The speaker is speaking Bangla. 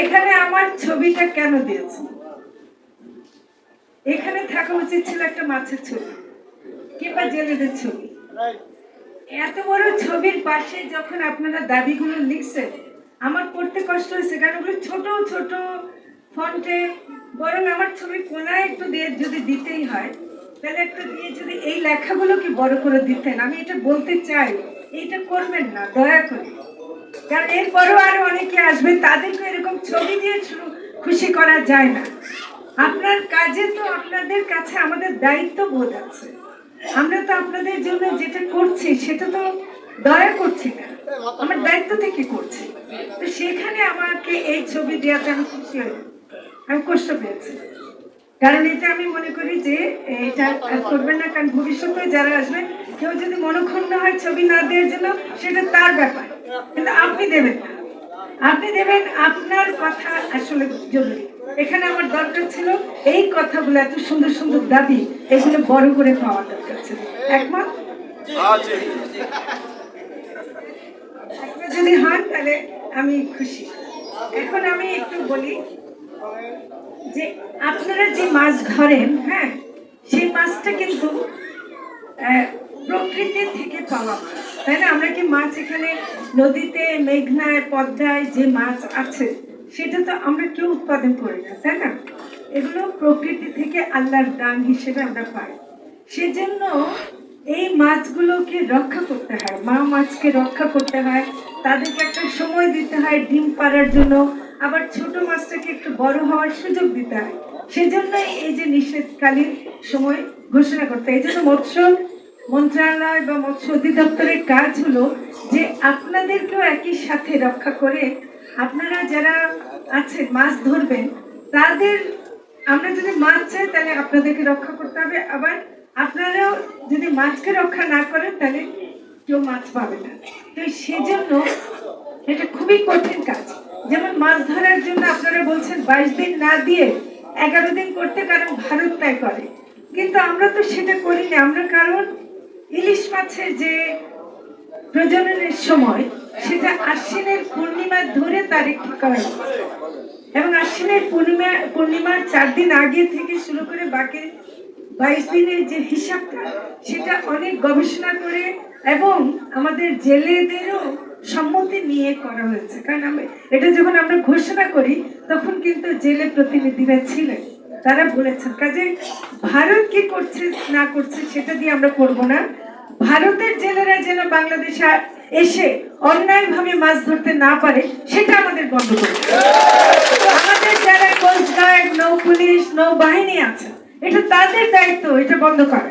এখানে আমার ছবিটা কেন দিয়েছে? এখানে থাকা উচিত ছিল একটা মাছের ছবি, কিংবা জেলেদের ছবি। এত বড় ছবির পাশে যখন আপনারা দাবিগুলো লিখছেন, আমার পড়তে কষ্ট হয়েছে, কারণ ওগুলো ছোট ছোট ফন্টে বরং আমার ছবি কোনায় একটু দিয়ে যদি দিতেই হয়, তাহলে একটু দিয়ে যদি এই লেখাগুলোকে বড় করে দিতেন, আমি এটা বলতে চাই। এইটা করবেন না, দয়া করে। কারণ এরপরও আরও অনেকে আসবে, তাদেরকে এরকম ছবি দিয়ে খুশি করা যায় না। আপনার কাজে তো আপনাদের কাছে আমাদের দায়িত্ব বোধ আছে। আমরা তো আপনাদের জন্য যেটা করছি, সেটা তো দয়া করছি না। আমার দায়িত্ব থেকে করছি। তো সেখানে আমাকে এই ছবি দেওয়াতে আমি খুশি হই। আমি কষ্ট পেয়েছি। কারণ এটা আমি মনে করি যে, এটা করবেন না, কারণ ভবিষ্যতে যারা আসবে, কেউ যদি মনক্ষুণ্ণ হয় ছবি না দেওয়ার জন্য, সেটা তার ব্যাপার। কিন্তু আপনি দেবেন। আপনি দেবেন আপনার কথা আসলে জরুরি। এখানে আমার দরকার ছিল এই কথাগুলো এত সুন্দর সুন্দর দাবি এগুলো বড় করে পাওয়া দরকার ছিল। একমত? যদি হন তাহলে আমি খুশি। এখন আমি একটু বলি যে আপনারা যে মাছ ধরেন হ্যাঁ সেই মাছটা কিন্তু প্রকৃতি থেকে পাওয়া। মাছ তাই না? আমরা কি মাছ এখানে নদীতে, মেঘনায়, পদ্মায় যে মাছ আছে, সেটা তো আমরা কেউ উৎপাদন করি না, তাই না? এগুলো প্রকৃতি থেকে আল্লাহর দান হিসেবে আমরা পাই। সেজন্য এই মাছগুলোকে রক্ষা করতে হয়, মা মাছকে রক্ষা করতে হয়, তাদেরকে একটা সময় দিতে হয় ডিম পাড়ার জন্য, আবার ছোট মাছটাকে একটু বড় হওয়ার সুযোগ দিতে হয়। সেজন্যই এই যে নিষেধকালীন সময় ঘোষণা করতে হয়। এই জন্য মৎস্য মন্ত্রণালয় বা মৎস্য অধিদপ্তরের কাজ হলো যে আপনাদেরকেও একই সাথে রক্ষা করে আপনারা যারা আছে মাছ ধরবেন, তাদের আমরা যদি মাছ চাই তাহলে আপনাদেরকে রক্ষা করতে হবে। আবার আপনারাও যদি মাছকে রক্ষা না করেন তাহলে কেউ মাছ পাবে না। তো সেজন্য এটা খুবই কঠিন কাজ। যেমন মাছ ধরার জন্য আপনারা বলছেন বাইশ দিন না দিয়ে এগারো দিন করতে, কারণ ভারত তাই করে। কিন্তু আমরা তো সেটা করি না আমরা কারণ ইলিশ মাছের যে প্রজননের সময়, সেটা আশ্বিনের পূর্ণিমা ধরে তারিখ করা। এবং আশ্বিনের পূর্ণিমা, পূর্ণিমার চার দিন আগে থেকে শুরু করে বাকি বাইশ দিনের যে হিসাবটা, সেটা অনেক গবেষণা করে এবং আমাদের জেলেদেরও সম্মতি নিয়ে করা হয়েছে কারণ আমি, এটা যখন আমরা ঘোষণা করি, তখন কিন্তু জেলে প্রতিনিধিরা ছিলেন তারা বলেছেন কাজে ভারত কি করছে, না করছে, সেটা দিয়ে আমরা করব না ভারতের জেলেরা যেন বাংলাদেশে এসে অন্যায়ভাবে মাছ ধরতে না পারে, সেটা আমাদের বন্ধ করতে হবে। আমাদের যারা কোস্টগার্ড নৌ পুলিশ নৌবাহিনী আছে, এটা তাদের দায়িত্ব, এটা বন্ধ করা